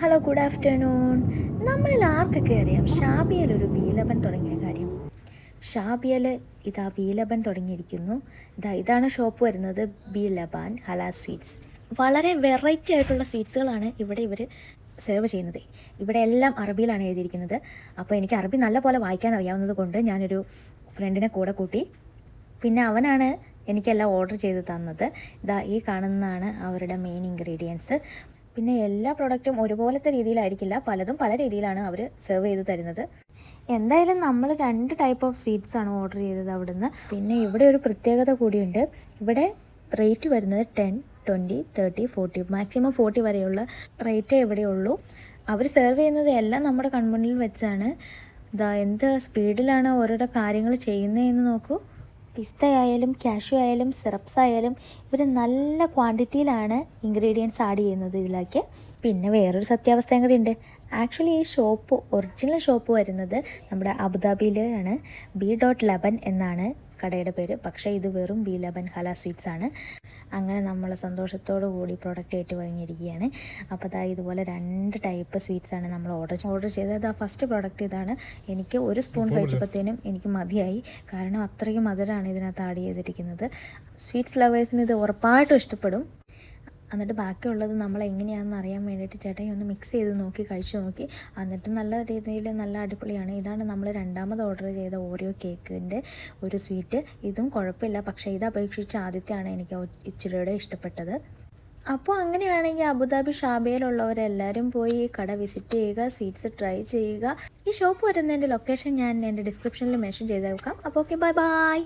Hello good afternoon നമ്മളിൽ ആർക്കൊക്കെ അറിയാം? ഷാബിയൽ ഒരു ബീലബൻ തുടങ്ങിയ കാര്യം. ഷാബിയൽ ഇതാ ബീലബൻ തുടങ്ങിയിരിക്കുന്നു. ഇതാ ഇതാണ് ഷോപ്പ് വരുന്നത്. ബീലബാൻ ഹലാ സ്വീറ്റ്സ്. വളരെ വെറൈറ്റി ആയിട്ടുള്ള സ്വീറ്റ്സുകളാണ് ഇവിടെ ഇവർ സെർവ് ചെയ്യുന്നത്. ഇവിടെ എല്ലാം അറബിയിലാണ് എഴുതിയിരിക്കുന്നത്. അപ്പോൾ എനിക്ക് അറബി നല്ല പോലെ വായിക്കാൻ അറിയാവുന്നത് കൊണ്ട് ഞാനൊരു ഫ്രണ്ടിനെ കൂടെ കൂട്ടി പിന്നെ അവനാണ് എനിക്കെല്ലാം ഓർഡർ ചെയ്ത് തന്നത്. ഇതാ ഈ കാണുന്നതാണ് അവരുടെ മെയിൻ ഇൻഗ്രീഡിയൻസ് പിന്നെ എല്ലാ പ്രൊഡക്റ്റും ഒരുപോലത്തെ രീതിയിലായിരിക്കില്ല. പലതും പല രീതിയിലാണ് അവർ സെർവ് ചെയ്ത് തരുന്നത്. എന്തായാലും നമ്മൾ രണ്ട് ടൈപ്പ് ഓഫ് സീഡ്സ് ആണ് ഓർഡർ ചെയ്തത് അവിടുന്ന്. പിന്നെ ഇവിടെ ഒരു പ്രത്യേകത കൂടിയുണ്ട്. ഇവിടെ റേറ്റ് വരുന്നത് ten twenty thirty forty maximum forty വരെയുള്ള റേറ്റേ ഇവിടെ ഉള്ളൂ. അവർ സെർവ് ചെയ്യുന്നത് എല്ലാം നമ്മുടെ കൺമുന്നിൽ വെച്ചാണ്. എന്ത് സ്പീഡിലാണ് ഓരോരോ കാര്യങ്ങൾ ചെയ്യുന്നതെന്ന് നോക്കൂ. പിസ്ത ആയാലും കാഷ്യൂ ആയാലും സിറപ്സ് ആയാലും ഇവർ നല്ല ക്വാണ്ടിറ്റിയിലാണ് ഇൻഗ്രീഡിയൻസ് ആഡ് ചെയ്യുന്നത് ഇതിലേക്ക്. പിന്നെ വേറൊരു സത്യാവസ്ഥയും കൂടി ഉണ്ട്. ആക്ച്വലി ഈ ഷോപ്പ് ഒറിജിനൽ ഷോപ്പ് വരുന്നത് നമ്മുടെ അബുദാബിയിലാണ്. ബി ഡോട്ട് ലെബൻ എന്നാണ്. കടയുടെ പേര്. പക്ഷേ ഇത് വെറും ബി ലബൻ ഹല സ്വീറ്റ്സ് ആണ്. അങ്ങനെ നമ്മൾ സന്തോഷത്തോടു കൂടി പ്രൊഡക്റ്റ് ഏറ്റുവാങ്ങിയിരിക്കുകയാണ് അപ്പോൾ അതാ ഇതുപോലെ രണ്ട് ടൈപ്പ് സ്വീറ്റ്സ് ആണ് നമ്മൾ ഓർഡർ ഓർഡർ ചെയ്തത്. ആ ഫസ്റ്റ് പ്രോഡക്റ്റ് ഇതാണ്. എനിക്ക് ഒരു സ്പൂൺ കഴിച്ചപ്പോഴത്തേനും എനിക്ക് മതിയായി. കാരണം അത്രയും മധുരമാണ് ഇതിനകത്ത് ആഡ് ചെയ്തിരിക്കുന്നത്. സ്വീറ്റ്സ് ലവേഴ്സിന് ഇത് ഉറപ്പായിട്ടും ഇഷ്ടപ്പെടും. എന്നിട്ട് ബാക്കിയുള്ളത് നമ്മൾ എങ്ങനെയാണെന്ന് അറിയാൻ വേണ്ടിയിട്ട് ചേട്ടൻ ഒന്ന് മിക്സ് ചെയ്ത് നോക്കി കഴിച്ചു നോക്കി. എന്നിട്ട് നല്ല രീതിയിൽ നല്ല അടിപൊളിയാണ്. ഇതാണ് നമ്മൾ രണ്ടാമത് ഓർഡർ ചെയ്ത ഓരോ കേക്കിന്റെ ഒരു സ്വീറ്റ് ഇതും കുഴപ്പമില്ല. പക്ഷേ ഇത് അപേക്ഷിച്ച് ആദ്യത്തെയാണ് എനിക്ക് ഇച്ചിരിയുടെ ഇഷ്ടപ്പെട്ടത്. അപ്പോൾ അങ്ങനെയാണെങ്കിൽ അബുദാബി ഷാബയിലുള്ളവരെല്ലാവരും പോയി ഈ കട വിസിറ്റ് ചെയ്യുക സ്വീറ്റ്സ് ട്രൈ ചെയ്യുക. ഈ ഷോപ്പ് വരുന്നതിന്റെ ലൊക്കേഷൻ ഞാൻ എന്റെ ഡിസ്ക്രിപ്ഷനിൽ മെൻഷൻ ചെയ്തേക്കാം. അപ്പോൾ ഓക്കെ ബൈ ബൈ